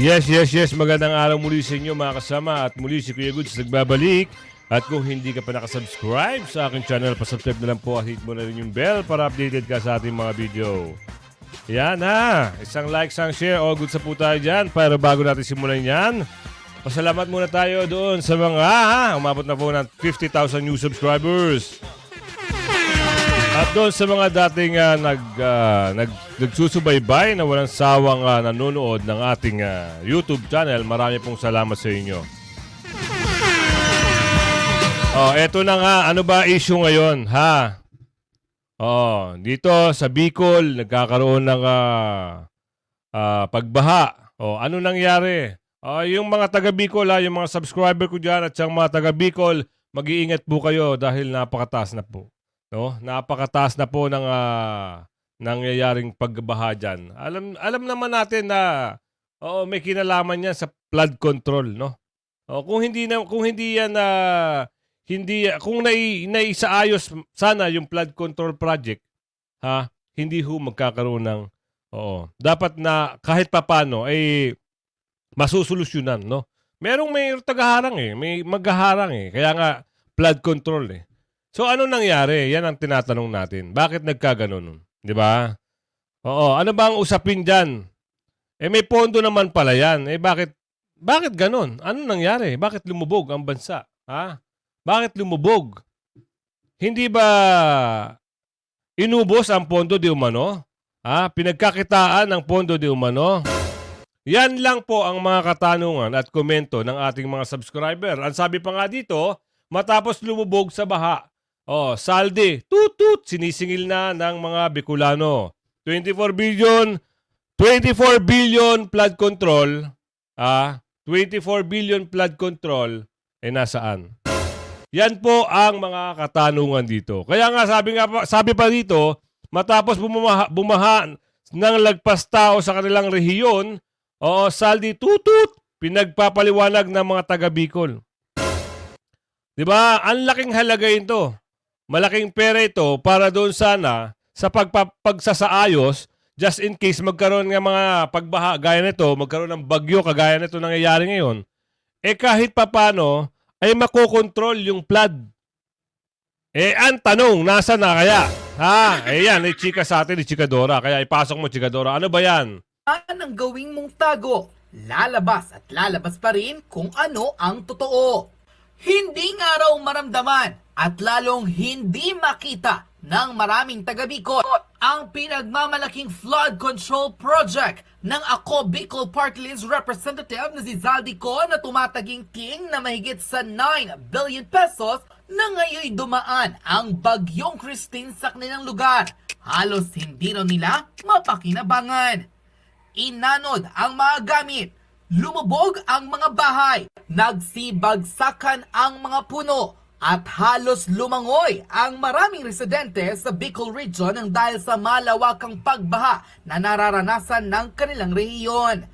Yes, yes, yes. Magandang araw muli sa inyo mga kasama at muli si Kuya Goods nagbabalik. At kung hindi ka pa nakasubscribe sa aking channel, pasubscribe na lang po at hit mo na rin yung bell para updated ka sa ating mga video. Yan ha. Isang like, isang share. All good sa po tayo dyan. Pero bago natin simulan yan, pasalamat muna tayo doon sa mga ha, umabot na po ng 50,000 new subscribers. At doon sa mga dating ah, nag, ah, nag, nagsusubaybay na walang sawang ah, nanonood ng ating ah, YouTube channel, marami pong salamat sa inyo. Oh, eto na nga, ano ba issue ngayon, ha? Oh, dito sa Bicol nagkakaroon ng ah, ah, pagbaha. Oh, ano nangyari? Oh, yung mga taga Bicol, ha, yung mga subscriber ko diyan at yung mga taga Bicol, mag-iingat po kayo dahil napakataas na po. No? Napakataas na po ng ah, nangyayaring pagbaha diyan. Alam alam naman natin na oo, may kinalaman yan sa flood control, no? O kung hindi na kung hindi yan na hindi kung nai, naisaayos sana yung flood control project, ha? Hindi ho magkakaroon ng oo. Dapat na kahit papano ay masusolusyonan, no? Merong may tagaharang eh, may maghaharang eh. Kaya nga flood control eh. So ano nangyari? Yan ang tinatanong natin. Bakit nagkaganon? 'Di ba? Oo, ano ba ang usapin diyan? Eh may pondo naman pala 'yan. Eh bakit bakit ganon? Ano nangyari? Bakit lumubog ang bansa? Ha? Bakit lumubog? Hindi ba inubos ang pondo di umano? Ha? Pinagkakitaan ng pondo di umano? Yan lang po ang mga katanungan at komento ng ating mga subscriber. Ang sabi pa nga dito, matapos lumubog sa baha, oh, saldi, tutut, sinisingil na ng mga Bicolano. 24 billion, 24 billion flood control, ah, 24 billion flood control, eh nasaan? Yan po ang mga katanungan dito. Kaya nga sabi nga sabi pa dito, matapos bumaha, bumaha ng lagpas tao sa kanilang rehiyon, o saldi tutut, pinagpapaliwanag ng mga taga Bicol. 'Di ba? Ang laking halaga ito. Malaking pera ito para doon sana sa pagpa- pagsasaayos just in case magkaroon ng mga pagbaha gaya nito, magkaroon ng bagyo kagaya nito nangyayari ngayon. Eh kahit papano ay makokontrol yung flood. Eh ang tanong, nasa na kaya? Ha? Eh yan, eh, chika sa atin, eh, chika Dora. Kaya ipasok mo, chika Dora. Ano ba yan? ang gawing mong tago, lalabas at lalabas pa rin kung ano ang totoo. Hindi nga raw maramdaman at lalong hindi makita ng maraming taga Bicol ang pinagmamalaking flood control project ng Ako Bicol Party List representative na si Zaldico na tumataging king na mahigit sa 9 billion pesos na ngayon dumaan ang bagyong Christine sa kanilang lugar. Halos hindi raw nila mapakinabangan inanod ang mga gamit, lumubog ang mga bahay, nagsibagsakan ang mga puno, at halos lumangoy ang maraming residente sa Bicol Region ng dahil sa malawakang pagbaha na nararanasan ng kanilang rehiyon.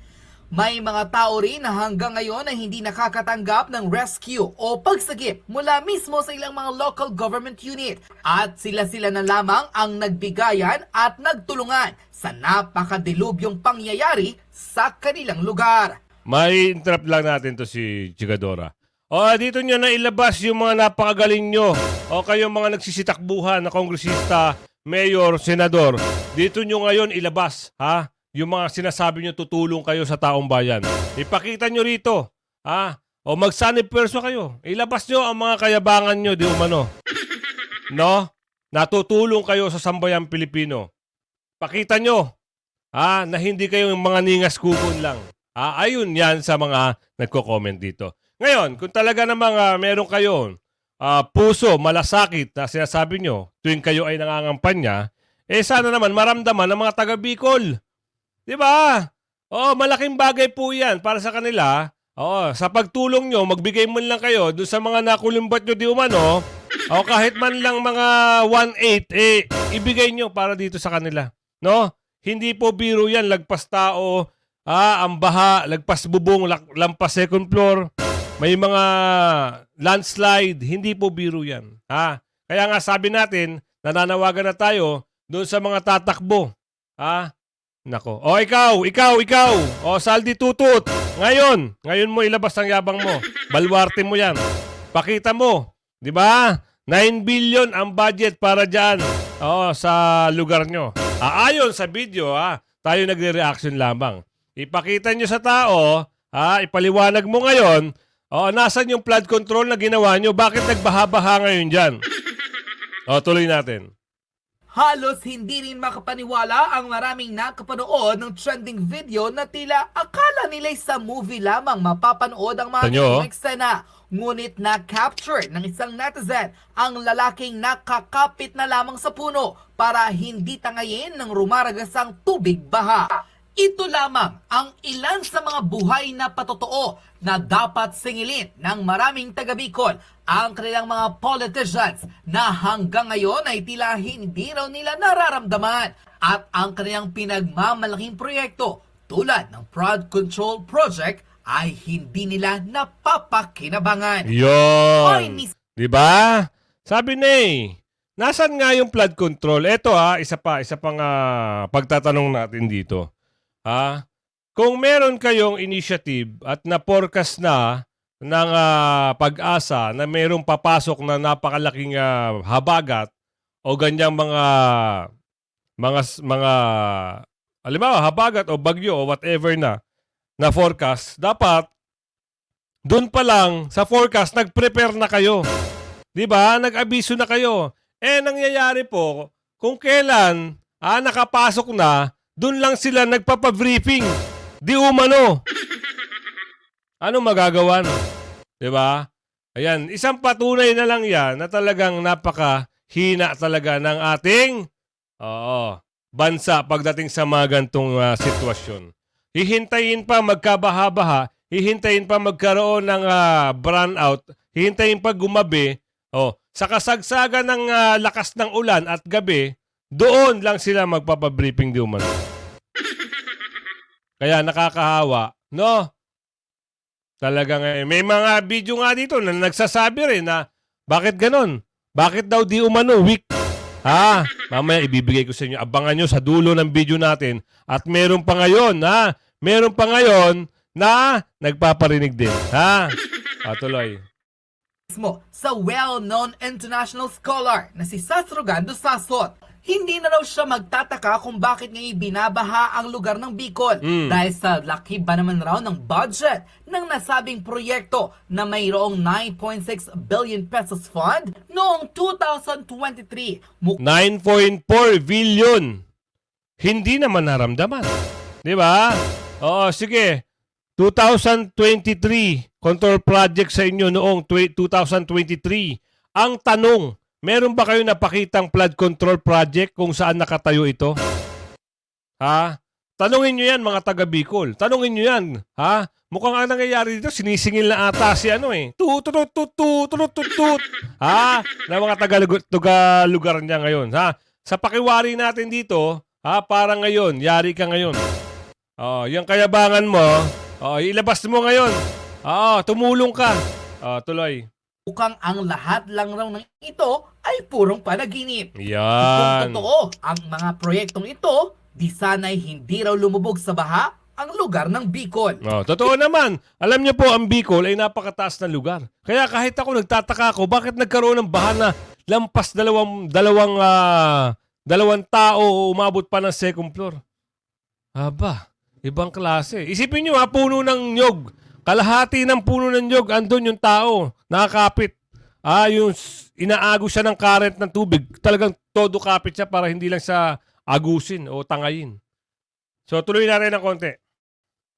May mga tao rin na hanggang ngayon ay hindi nakakatanggap ng rescue o pagsagip mula mismo sa ilang mga local government unit at sila-sila na lamang ang nagbigayan at nagtulungan sa napakadilubyong pangyayari sa kanilang lugar. May interrupt lang natin to si Chigadora. O, dito nyo na ilabas yung mga napakagaling nyo. O kayong mga nagsisitakbuhan na kongresista, mayor, senador. Dito nyo ngayon ilabas, ha? Yung mga sinasabi nyo tutulong kayo sa taong bayan. Ipakita nyo rito, ha? O magsanib perso kayo. Ilabas nyo ang mga kayabangan nyo, di umano. No? Natutulong kayo sa sambayang Pilipino. Pakita nyo, ha? Na hindi kayo yung mga ningas kukun lang. Ah, ayun yan sa mga nagko-comment dito. Ngayon, kung talaga namang ah, meron kayo ah, puso, malasakit na sinasabi nyo tuwing kayo ay nangangampanya, eh sana naman maramdaman ng mga taga Bicol. Di ba? Oo, malaking bagay po yan para sa kanila. Oo, sa pagtulong nyo, magbigay man lang kayo doon sa mga nakulimbat nyo di umano, o kahit man lang mga 1-8, eh, ibigay nyo para dito sa kanila. No? Hindi po biro yan, lagpas tao, ah, ang baha, lagpas bubong, lampas second floor. May mga landslide, hindi po biro yan. Ha? Kaya nga sabi natin, nananawagan na tayo doon sa mga tatakbo. Ha? Nako. O ikaw, ikaw, ikaw. O Saldi Tutut. Ngayon, ngayon mo ilabas ang yabang mo. Balwarte mo yan. Pakita mo. Di ba? 9 billion ang budget para dyan. Oo, sa lugar nyo. Ah, ayon sa video, ha, tayo nagre-reaction lamang. Ipakita nyo sa tao, ha, ipaliwanag mo ngayon, oh, nasan yung flood control na ginawa nyo? Bakit nagbaha-baha ngayon dyan? O, tuloy natin. Halos hindi rin makapaniwala ang maraming nakapanood ng trending video na tila akala nila'y sa movie lamang mapapanood ang mga oh. eksena. Ngunit na-capture ng isang netizen ang lalaking nakakapit na lamang sa puno para hindi tangayin ng rumaragasang tubig baha. Ito lamang ang ilan sa mga buhay na patotoo na dapat singilin ng maraming taga Bicol ang kanilang mga politicians na hanggang ngayon ay tila hindi raw nila nararamdaman at ang kanilang pinagmamalaking proyekto tulad ng Fraud Control Project ay hindi nila napapakinabangan. Yon. mis- Di ba? Sabi ni, nasan nga yung flood control? Ito ha, isa pa, isa pang ah, pagtatanong natin dito. Ha? Kung meron kayong initiative at na-forecast na ng ah, pag-asa na merong papasok na napakalaking ah, habagat o ganyang mga mga mga halimbawa habagat o bagyo o whatever na na forecast, dapat doon pa lang sa forecast nag-prepare na kayo. 'Di ba? Nag-abiso na kayo. Eh nangyayari po kung kailan ah, nakapasok na, doon lang sila nagpapa-briefing. Di umano. Ano magagawa no? 'Di ba? Ayan, isang patunay na lang 'yan na talagang napaka hina talaga ng ating oo, bansa pagdating sa mga gantong ah, sitwasyon. Hihintayin pa magkabaha-baha, hihintayin pa magkaroon ng ah, brownout, hihintayin pa gumabi. Oh, sa kasagsagan ng ah, lakas ng ulan at gabi, doon lang sila magpapabriefing di umano. Kaya nakakahawa, no? Talagang eh, may mga video nga dito na nagsasabi rin na bakit ganon? Bakit daw di umano weak? Ha? Mamaya ibibigay ko sa inyo. Abangan nyo sa dulo ng video natin. At meron pa ngayon, ha? Meron pa ngayon na nagpaparinig din. Ha? Patuloy. mismo sa well-known international scholar na si Sasrogando Sasot. Hindi na raw siya magtataka kung bakit ngayon binabaha ang lugar ng Bicol Mm. dahil sa laki ba naman raw ng budget ng nasabing proyekto na mayroong 9.6 billion pesos fund noong 2023. Muk- 9.4 billion. Hindi naman naramdaman. Di ba? Oo, sige. 2023, control project sa inyo noong twe- 2023. Ang tanong, meron ba kayo napakitang flood control project kung saan nakatayo ito? Ha? Tanungin nyo yan mga taga Bicol. Tanungin nyo yan. Ha? Mukhang ang nangyayari dito, sinisingil na ata si ano eh. Tut, tut, tut, tut, tut, tut, tut. Ha? Na mga taga, taga lugar niya ngayon. Ha? Sa pakiwari natin dito, ha? Parang ngayon, yari ka ngayon. Oh, yung kayabangan mo, oh, ilabas mo ngayon. Oo, tumulong ka. Oh, tuloy. Mukhang ang lahat lang raw ng ito ay purong panaginip. Kung Yan. totoo ang mga proyektong ito, di sana'y hindi raw lumubog sa baha ang lugar ng Bicol. Oh, totoo naman. Alam niyo po, ang Bicol ay napakataas na lugar. Kaya kahit ako nagtataka ako, bakit nagkaroon ng baha na lampas dalawang dalawang ah, dalawang tao umabot pa ng second floor? Aba, ibang klase. Isipin niyo ha, puno ng nyog. Kalahati ng puno ng nyog, andun yung tao, nakakapit. Ah, yung inaago siya ng current ng tubig. Talagang todo kapit siya para hindi lang siya agusin o tangayin. So, tuloy na rin ng konti.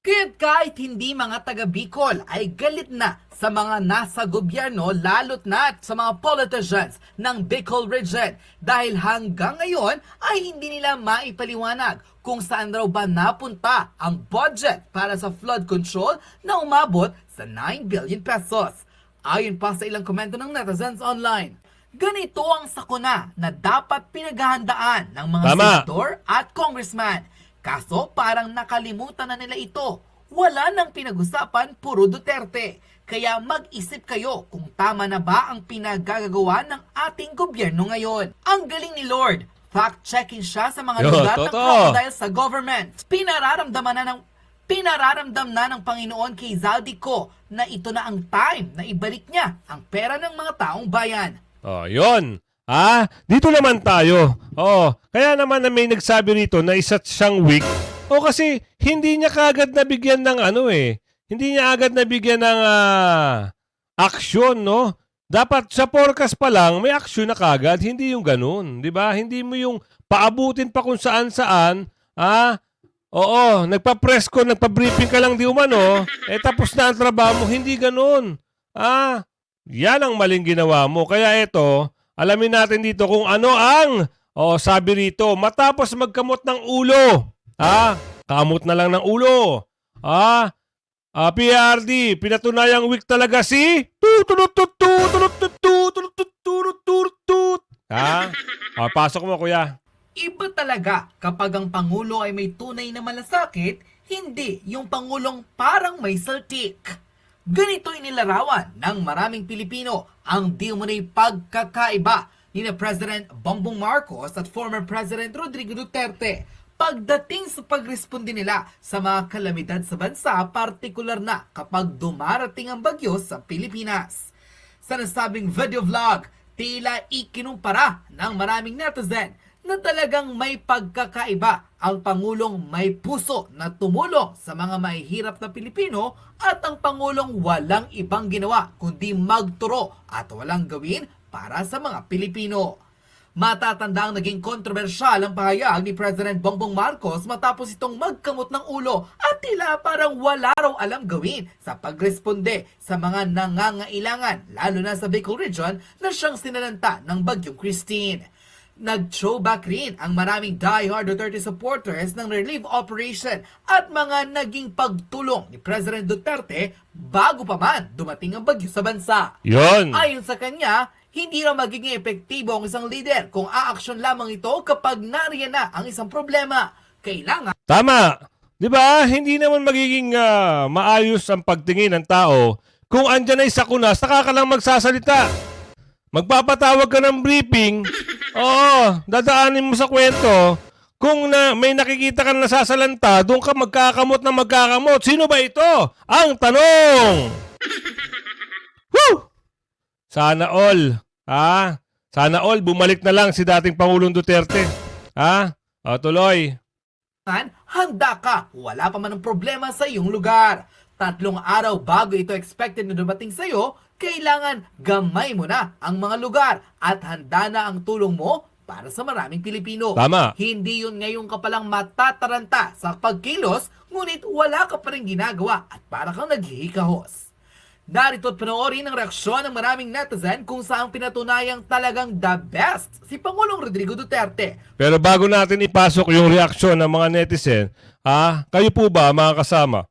Kaya't kahit hindi mga taga Bicol ay galit na sa mga nasa gobyerno lalot na sa mga politicians ng Bicol region dahil hanggang ngayon ay hindi nila maipaliwanag kung saan raw ba napunta ang budget para sa flood control na umabot sa 9 billion pesos. Ayon pa sa ilang komento ng netizens online, ganito ang sakuna na dapat pinaghahandaan ng mga Tama. senador at congressman. Kaso parang nakalimutan na nila ito. Wala nang pinag-usapan puro Duterte. Kaya mag-isip kayo kung tama na ba ang pinagagagawa ng ating gobyerno ngayon. Ang galing ni Lord. Fact-checking siya sa mga Yo, lugar ng crocodile sa government. Pinararamdaman na ng Pinararamdam na ng Panginoon kay Zaldico na ito na ang time na ibalik niya ang pera ng mga taong bayan. Oh, yun. Ah, dito naman tayo. Oh, kaya naman na may nagsabi rito na isa siyang weak. O kasi hindi niya kagad nabigyan ng ano eh. Hindi niya agad nabigyan ng ah, action, no? Dapat sa forecast pa lang, may action na kagad. Hindi yung ganun, di ba? Hindi mo yung paabutin pa kung saan-saan. Ah, oo, nagpa-press ko, nagpa-briefing ka lang di umano. Eh tapos na ang trabaho mo. Hindi ganun. Ah, yan ang maling ginawa mo. Kaya ito, Alamin natin dito kung ano ang oh, sabi rito. Matapos magkamot ng ulo. Ha? Kamot na lang ng ulo. Ha? Ah, PRD, pinatunayang weak talaga si Ha? Ah, pasok mo kuya. Iba talaga kapag ang Pangulo ay may tunay na malasakit, hindi yung Pangulong parang may saltik. Ganito inilarawan ng maraming Pilipino ang di umunay pagkakaiba ni President Bongbong Marcos at former President Rodrigo Duterte pagdating sa pagresponde nila sa mga kalamidad sa bansa, partikular na kapag dumarating ang bagyo sa Pilipinas. Sa nasabing video vlog, tila ikinumpara ng maraming netizen na talagang may pagkakaiba ang Pangulong may puso na tumulong sa mga mahihirap na Pilipino at ang Pangulong walang ibang ginawa kundi magturo at walang gawin para sa mga Pilipino. Matatanda ang naging kontrobersyal ang pahayag ni President Bongbong Marcos matapos itong magkamot ng ulo at tila parang wala raw alam gawin sa pagresponde sa mga nangangailangan lalo na sa Bicol Region na siyang sinalanta ng Bagyong Christine. Nag-throwback rin ang maraming diehard Duterte supporters ng relief operation at mga naging pagtulong ni President Duterte bago pa man dumating ang bagyo sa bansa. Yon. Ayon sa kanya, hindi raw magiging epektibo ang isang leader kung aaksyon lamang ito kapag nariyan na ang isang problema. Kailangan Tama. 'Di ba? Hindi naman magiging ah, maayos ang pagtingin ng tao kung andyan ay sakuna, saka ka lang magsasalita. Magpapatawag ka ng briefing. Oo, dadaanin mo sa kwento. Kung na, may nakikita ka na nasasalanta, doon ka magkakamot na magkakamot. Sino ba ito? Ang tanong! Woo! Sana all. Ha? Sana all, bumalik na lang si dating Pangulong Duterte. Ha? O, tuloy. handa ka. Wala pa man ang problema sa iyong lugar. Tatlong araw bago ito expected na dumating sa iyo, kailangan gamay mo na ang mga lugar at handa na ang tulong mo para sa maraming Pilipino. Tama. Hindi yun ngayon ka palang matataranta sa pagkilos, ngunit wala ka pa rin ginagawa at para kang naghihikahos. Narito at panoorin ang reaksyon ng maraming netizen kung saan pinatunayang talagang the best si Pangulong Rodrigo Duterte. Pero bago natin ipasok yung reaksyon ng mga netizen, ah, kayo po ba mga kasama?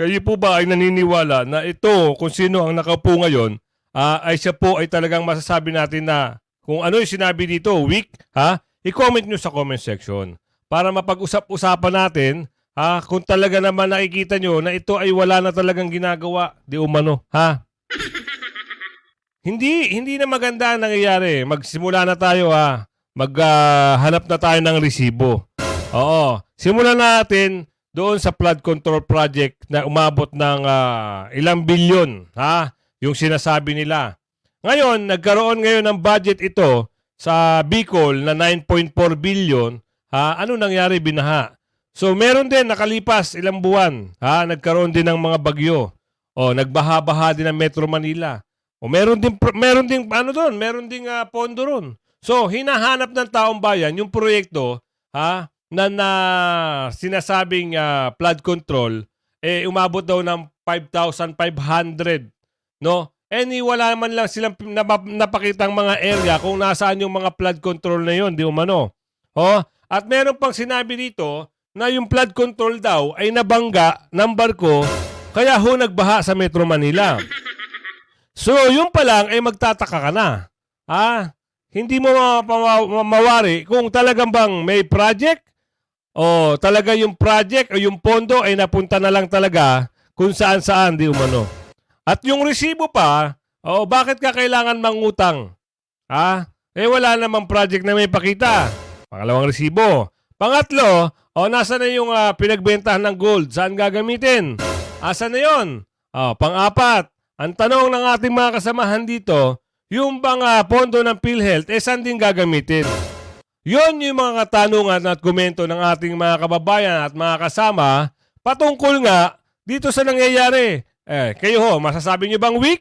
Kayo po ba ay naniniwala na ito kung sino ang nakaupo ngayon, ah, ay siya po ay talagang masasabi natin na kung ano yung sinabi dito, weak, ha? I-comment nyo sa comment section para mapag-usap-usapan natin ha, kung talaga naman nakikita nyo na ito ay wala na talagang ginagawa, di umano, ha? Hindi, hindi na maganda ang nangyayari. Magsimula na tayo ha. Maghanap na tayo ng resibo. Oo. Simulan natin doon sa flood control project na umabot ng ah, ilang bilyon, ha? Yung sinasabi nila. Ngayon, nagkaroon ngayon ng budget ito sa Bicol na 9.4 billion, ha? Ano nangyari binaha? So, meron din nakalipas ilang buwan, ha? Nagkaroon din ng mga bagyo. O, nagbaha-baha din ang Metro Manila. O meron din meron din ano doon, meron ding ah, pondo ron. So hinahanap ng taong bayan yung proyekto ha na, na sinasabing ah, flood control eh umabot daw ng 5,500 no? Eh ni wala man lang silang napakitang mga area kung nasaan yung mga flood control na yon, di umano. Oh, at meron pang sinabi dito na yung flood control daw ay nabangga ng barko kaya ho nagbaha sa Metro Manila. So, yung pa lang ay magtataka ka na. Ah, hindi mo mapama- ma- mawari kung talagang bang may project o talaga yung project o yung pondo ay napunta na lang talaga kung saan-saan di umano. At yung resibo pa, o bakit ka kailangan mangutang? Ha? Eh wala namang project na may pakita. Pangalawang resibo. Pangatlo, O, nasa na yung ah, pinagbentahan ng gold? Saan gagamitin? Asa na yon? O, pang-apat, ang tanong ng ating mga kasamahan dito, yung bang ah, pondo ng PhilHealth, eh saan din gagamitin? Yon yung mga katanungan at komento ng ating mga kababayan at mga kasama patungkol nga dito sa nangyayari. Eh, kayo ho, masasabi nyo bang weak?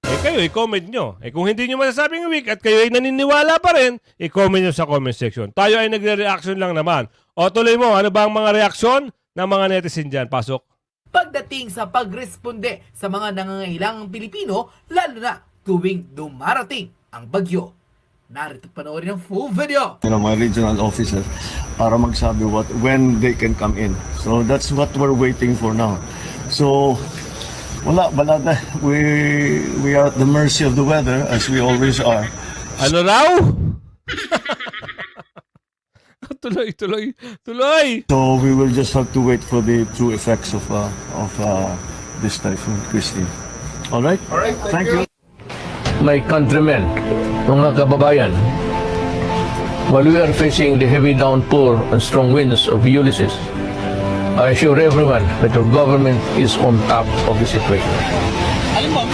Eh kayo, i-comment nyo. Eh kung hindi nyo masasabing weak at kayo ay naniniwala pa rin, i-comment nyo sa comment section. Tayo ay nagre-reaction lang naman. O tuloy mo, ano ba ang mga reaksyon ng mga netizen dyan? Pasok. Pagdating sa pagresponde sa mga nangangailangang Pilipino, lalo na tuwing dumarating ang bagyo. Narito panoorin ang full video. you know, my regional officer para magsabi what when they can come in. So that's what we're waiting for now. So wala wala na we we are at the mercy of the weather as we always are. Ano raw? tuloy, tuloy, tuloy. So we will just have to wait for the true effects of uh, of uh, this typhoon, Christine. All right? All right. Thank, you. My countrymen, mga kababayan, while we are facing the heavy downpour and strong winds of Ulysses, I assure everyone that your government is on top of the situation.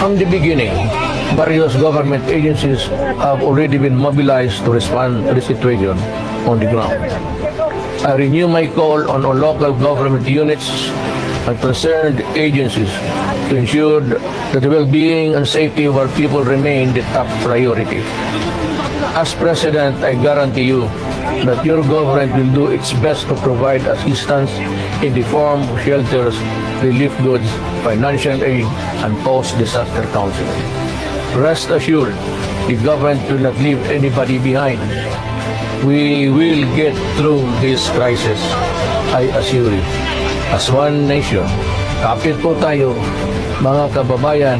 From the beginning, various government agencies have already been mobilized to respond to the situation on the ground. I renew my call on all local government units and concerned agencies to ensure that the well-being and safety of our people remain the top priority. As President, I guarantee you that your government will do its best to provide assistance in the form of shelters, relief goods, financial aid, and post-disaster counseling. Rest assured, the government will not leave anybody behind. We will get through this crisis, I assure you. As one nation, kapit po tayo, mga kababayan,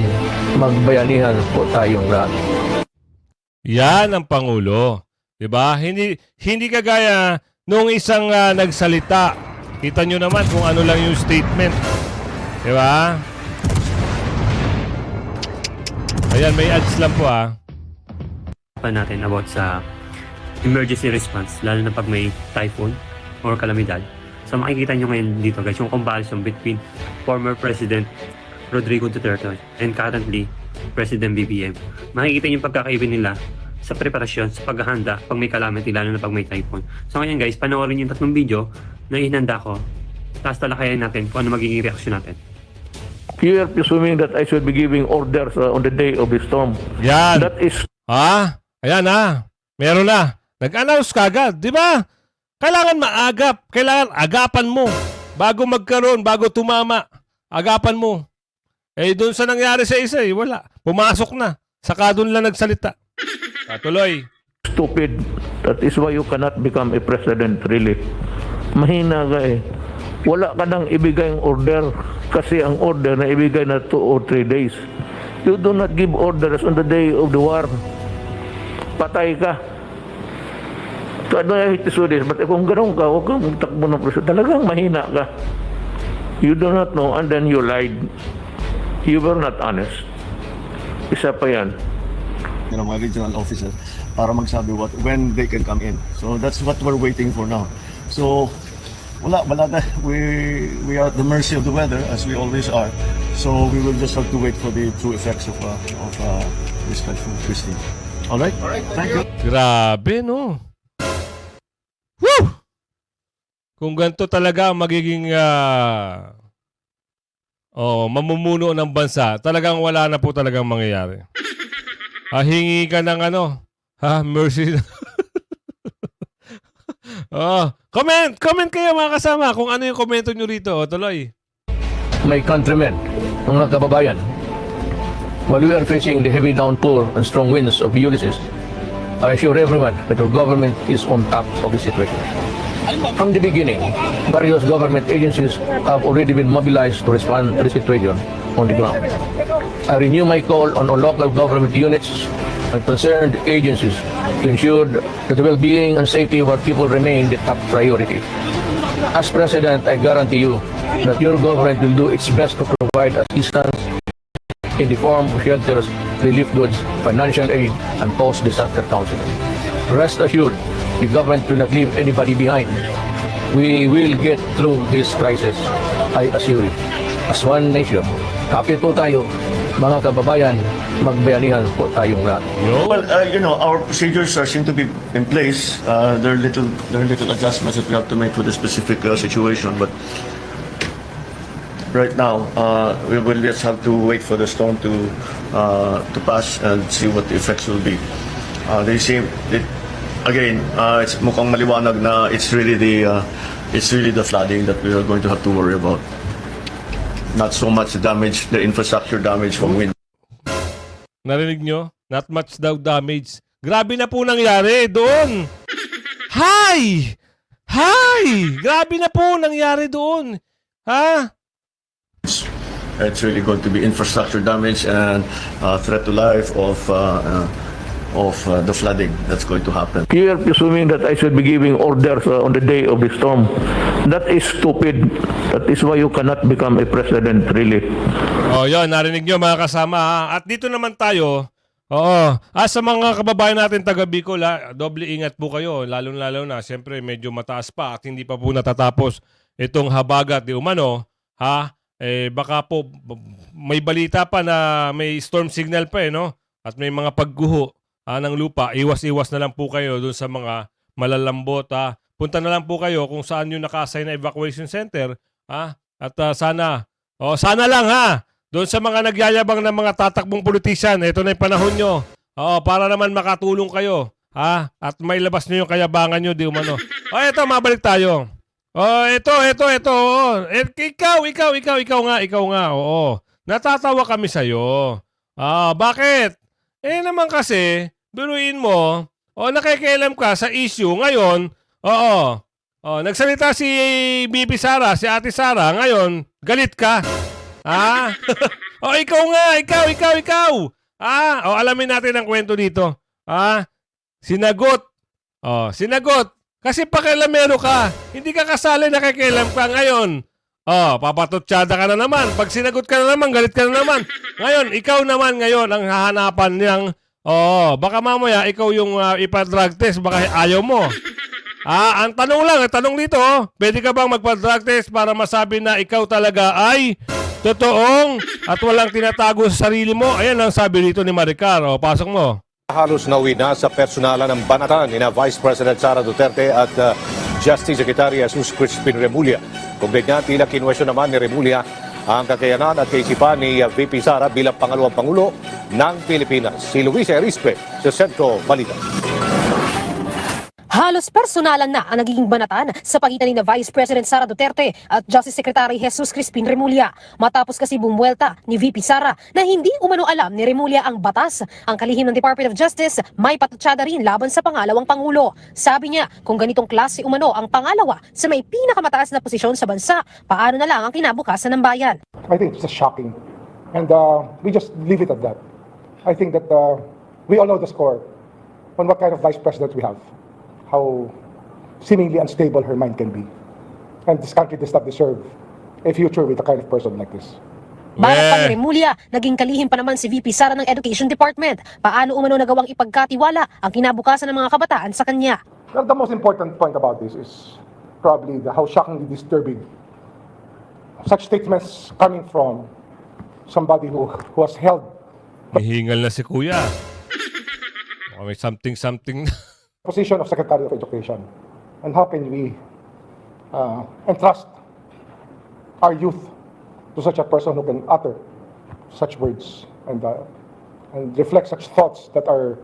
magbayanihan po tayong lahat. Yan ang Pangulo. 'Di ba? Hindi hindi kagaya nung isang ah, nagsalita. Kita nyo naman kung ano lang yung statement. 'Di ba? Ayan, may ads lang po ah. pa natin about sa emergency response, lalo na pag may typhoon or kalamidad. So makikita nyo ngayon dito guys, yung comparison between former President Rodrigo Duterte and currently President BBM. Makikita nyo yung pagkakaiba nila sa preparasyon, sa paghahanda pag may calamity, lalo na pag may typhoon. So ngayon guys, panoorin yung tatlong video na inanda ko. Tapos talakayan natin kung ano magiging reaction natin. You are presuming that I should be giving orders uh, on the day of the storm. Yan. That is Ha? Ayan na. Meron na. Nag-announce kagad, 'di ba? Kailangan maagap, kailangan agapan mo bago magkaroon, bago tumama. Agapan mo. Eh doon sa nangyari sa isa, eh, wala. Pumasok na. Saka doon lang nagsalita. Patuloy. stupid. That is why you cannot become a president, really. Mahina ka eh. Wala ka nang ibigay ang order kasi ang order na ibigay na 2 or 3 days. You do not give orders on the day of the war. Patay ka. So, ano I hate to say this, but kung ganun ka, huwag kang takbo ng president. Talagang mahina ka. You do not know and then you lied. You were not honest. Isa pa yan. You know, my regional officer para magsabi what when they can come in. So that's what we're waiting for now. So wala wala na we we are at the mercy of the weather as we always are. So we will just have to wait for the true effects of uh, of uh, this typhoon, Christine. All right? All right. Thank you. Grabe, no? Kung ganito talaga ang magiging ah, oh, mamumuno ng bansa, talagang wala na po talagang mangyayari. Ah, hingi ka ng ano, ha, mercy. oh, comment, comment kayo mga kasama kung ano yung komento nyo rito. O, tuloy. my countrymen, mga kababayan, while we are facing the heavy downpour and strong winds of Ulysses, I assure everyone that your government is on top of the situation. From the beginning, various government agencies have already been mobilized to respond to the situation on the ground. I renew my call on all local government units and concerned agencies to ensure that the well-being and safety of our people remain the top priority. As President, I guarantee you that your government will do its best to provide assistance in the form of shelters, relief goods, financial aid, and post-disaster counseling. Rest assured, the government will not leave anybody behind. We will get through this crisis, I assure you. As one nation, kapit po tayo, mga kababayan, magbayanihan po tayong lahat. Well, uh, you know, our procedures are seem to be in place. Uh, there are little, there are little adjustments that we have to make for the specific uh, situation, but right now, uh, we will just have to wait for the storm to uh, to pass and see what the effects will be. Uh, they seem, it, again, uh, it's mukhang maliwanag na it's really the uh, it's really the flooding that we are going to have to worry about. Not so much the damage, the infrastructure damage from wind. Narinig nyo? Not much daw damage. Grabe na po nangyari doon. Hi! Hi! Grabe na po nangyari doon. Ha? It's really going to be infrastructure damage and uh, threat to life of uh, uh, of uh, the flooding that's going to happen. You are presuming that I should be giving orders uh, on the day of the storm. That is stupid. That is why you cannot become a president, really. Oh, yun. Narinig nyo mga kasama ha. At dito naman tayo. Oo. Ah, sa mga kababayan natin taga Bicol ha, doble ingat po kayo. Lalo-lalo na, siyempre medyo mataas pa at hindi pa po natatapos itong habagat di umano. Ha? Eh, baka po may balita pa na may storm signal pa eh, no? At may mga pagguho ah, ng lupa. Iwas-iwas na lang po kayo dun sa mga malalambot ha. Punta na lang po kayo kung saan yung naka-assign na evacuation center ha. At ah, sana, oh, sana lang ha. Doon sa mga nagyayabang ng mga tatakbong politician, ito na yung panahon nyo. Oo, para naman makatulong kayo. Ha? At may labas nyo yung kayabangan nyo, di umano. O, eto, mabalik tayo. Oh, ito, ito, ito. Oo. Eh, ikaw, ikaw, ikaw, ikaw nga, ikaw nga. Oo. Natatawa kami sa'yo. Ah, bakit? Eh naman kasi, biruin mo, o nakikialam ka sa issue ngayon, oo. Oh, nagsalita si Bibi Sara, si Ate Sara, ngayon, galit ka. Ah? o ikaw nga, ikaw, ikaw, ikaw. Ah, o alamin natin ang kwento dito. Ah, sinagot. Oh, sinagot. Kasi pakialamero ka. Hindi ka kasali nakikialam ka ngayon. Oh, papatutsyada ka na naman. Pag sinagot ka na naman, galit ka na naman. Ngayon, ikaw naman ngayon ang hahanapan niyang Oh, baka mamaya ikaw yung uh, ipa-drug test, baka ayaw mo. Ah, ang tanong lang, ang tanong dito, oh, pwede ka bang magpa-drug test para masabi na ikaw talaga ay totoong at walang tinatago sa sarili mo? Ayan ang sabi dito ni Maricar. Oh, pasok mo. Halos nauwi na sa personalan ng banatan ni na Vice President Sara Duterte at uh, Justice Secretary Jesus Crispin Remulla. Kung ganyan, tila kinwestiyon naman ni Remulla ang kakayanan at kaisipan ni VP Sara bilang pangalawang pangulo ng Pilipinas. Si Luis Erispe sa Centro Balita. Halos personalan na ang nagiging banatan sa pagitan ni Vice President Sara Duterte at Justice Secretary Jesus Crispin Remulla. Matapos kasi bumuelta ni VP Sara na hindi umano alam ni Remulla ang batas. Ang kalihim ng Department of Justice may patutsada rin laban sa pangalawang pangulo. Sabi niya, kung ganitong klase umano ang pangalawa sa may pinakamataas na posisyon sa bansa, paano na lang ang kinabukasan ng bayan? I think it's shocking. And uh, we just leave it at that. I think that uh, we all know the score on what kind of vice president we have, how seemingly unstable her mind can be. And this country does not deserve a future with a kind of person like this. Barak pa Weh. ni Remulla, naging kalihim pa naman si VP Sara ng Education Department. Paano umano nagawang ipagkatiwala ang kinabukasan ng mga kabataan sa kanya? Well, the most important point about this is probably the, how shockingly disturbing such statements coming from somebody who, who has held Hihingal na si Kuya. Oh, may something-something. Position of Secretary of Education. And how can we uh, entrust our youth to such a person who can utter such words and, uh, and reflect such thoughts that are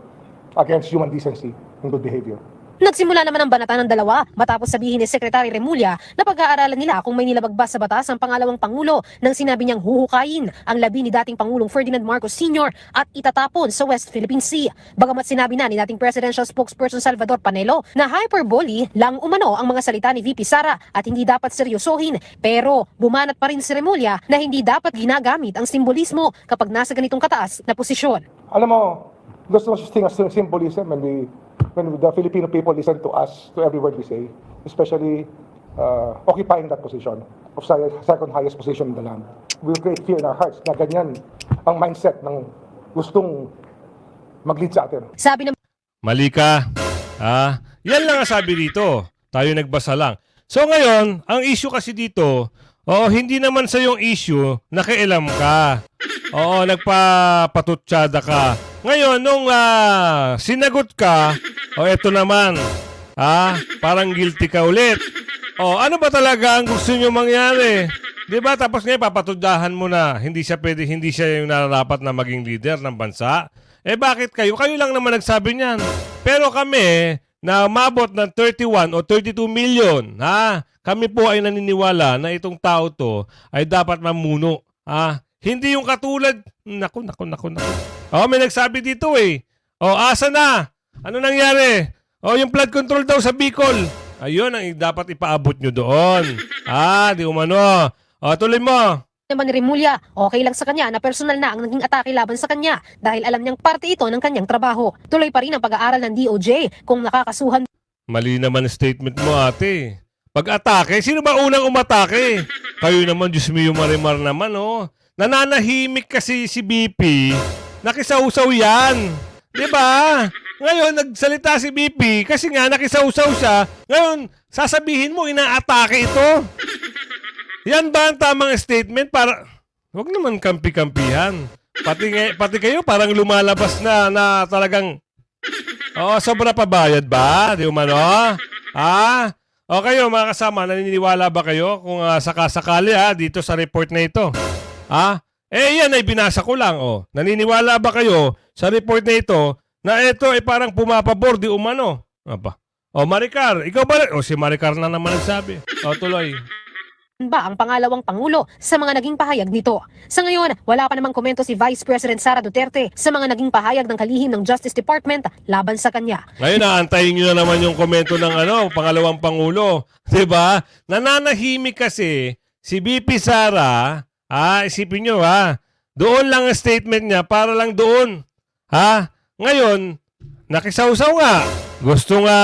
against human decency and good behavior? Nagsimula naman ang banatan ng dalawa matapos sabihin ni Secretary Remulla na pag-aaralan nila kung may nilabagbas sa batas ang pangalawang pangulo nang sinabi niyang huhukayin ang labi ni dating Pangulong Ferdinand Marcos Sr. at itatapon sa West Philippine Sea. Bagamat sinabi na ni dating Presidential Spokesperson Salvador Panelo na hyperbole lang umano ang mga salita ni VP Sara at hindi dapat seryosohin pero bumanat pa rin si Remulla na hindi dapat ginagamit ang simbolismo kapag nasa ganitong kataas na posisyon. Alam mo, no such thing as symbolism when we when the Filipino people listen to us, to every word we say, especially uh, occupying that position of second highest position in the land. We will create fear in our hearts na ganyan ang mindset ng gustong mag-lead sa atin. Sabi ng Mali ka. Ah, yan lang ang sabi dito. Tayo nagbasa lang. So ngayon, ang issue kasi dito, oh, hindi naman sa yung issue, nakialam ka. Oo, nagpapatutsada ka. Ngayon, nung ah, sinagot ka, o oh, eto naman, ah, parang guilty ka ulit. Oh, ano ba talaga ang gusto nyo mangyari? 'Di ba? Tapos ngayon papatudahan mo na hindi siya pwede, hindi siya yung nararapat na maging leader ng bansa. Eh bakit kayo? Kayo lang naman nagsabi niyan. Pero kami na umabot ng 31 o 32 million, ha? Kami po ay naniniwala na itong tao to ay dapat mamuno. Ha? Hindi yung katulad, naku, naku, naku, naku. Oh, may nagsabi dito eh. Oh, asa na? Ano nangyari? Oh, yung flood control daw sa Bicol. Ayun ang dapat ipaabot nyo doon. Ah, di umano. O, tuloy mo. naman ni Remulla, okay lang sa kanya na personal na ang naging atake laban sa kanya dahil alam niyang parte ito ng kanyang trabaho. Tuloy pa rin ang pag-aaral ng DOJ kung nakakasuhan Mali naman statement mo, ate. Pag-atake, sino ba unang umatake? Kayo naman, Diyos mio marimar naman, oh. Nananahimik kasi si BP. Nakisausaw yan. Di ba? Ngayon, nagsalita si BP kasi nga nakisausaw siya. Ngayon, sasabihin mo, inaatake ito. Yan ba ang tamang statement para... Huwag naman kampi-kampihan. Pati, pati kayo parang lumalabas na na talagang Oo, sobra pa bayad ba? Di umano? Ah? O kayo, mga kasama, naniniwala ba kayo kung uh, sakasakali ha, dito sa report na ito? Ha? Eh, yan ay binasa ko lang, oh. Naniniwala ba kayo sa report na ito na ito ay parang pumapabor di umano? Aba. O, Maricar, ikaw ba? O, si Maricar na naman nagsabi. O, tuloy. ba ang pangalawang pangulo sa mga naging pahayag nito. Sa ngayon, wala pa namang komento si Vice President Sara Duterte sa mga naging pahayag ng kalihim ng Justice Department laban sa kanya. Ngayon, naantayin nyo na naman yung komento ng ano, pangalawang pangulo. ba? Nananahimik kasi si BP Sara, ah, isipin nyo ha, doon lang ang statement niya para lang doon. Ha? Ngayon, nakisawsaw nga. Gusto nga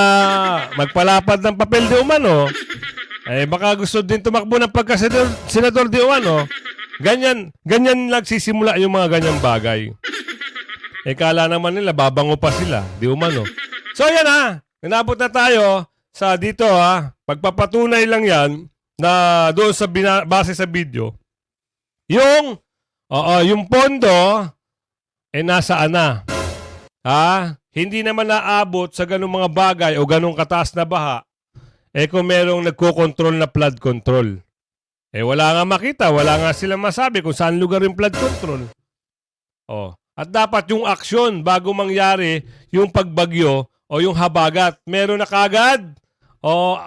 magpalapad ng papel di umano. Eh, baka gusto din tumakbo ng pagka-senador senador di umano. Ganyan, ganyan nagsisimula yung mga ganyang bagay. Eh, kala naman nila, babango pa sila. Di umano. So, yan ha. Inabot na tayo sa dito ha. Pagpapatunay lang yan na doon sa bina- base sa video. Yung, oo, yung pondo, eh, nasaan na? Ha? Hindi naman naabot sa ganung mga bagay o ganung kataas na baha. Eh, kung merong nagko-control na flood control. Eh, wala nga makita. Wala nga sila masabi kung saan lugar yung flood control. Oh. At dapat yung aksyon bago mangyari yung pagbagyo o yung habagat. Meron na kagad. O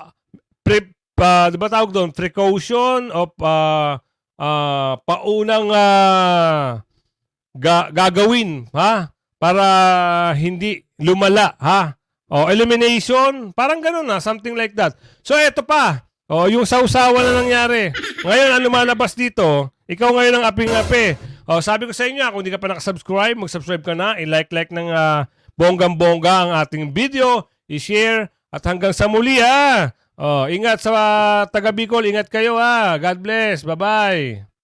pre, pa, di ba tawag doon? Precaution o pa, ah, paunang ah, ga- gagawin ha para hindi lumala ha. O elimination, parang ganun na, something like that. So eto pa. O yung sausawa na nangyari. Ngayon ang lumalabas dito, ikaw ngayon ang aping-ape. O sabi ko sa inyo, kung hindi ka pa nakasubscribe, mag-subscribe ka na, i-like-like ng ah, bonggang-bongga ang ating video, i-share, at hanggang sa muli ha. O, ingat sa taga Bicol, ingat kayo ha. God bless. Bye-bye.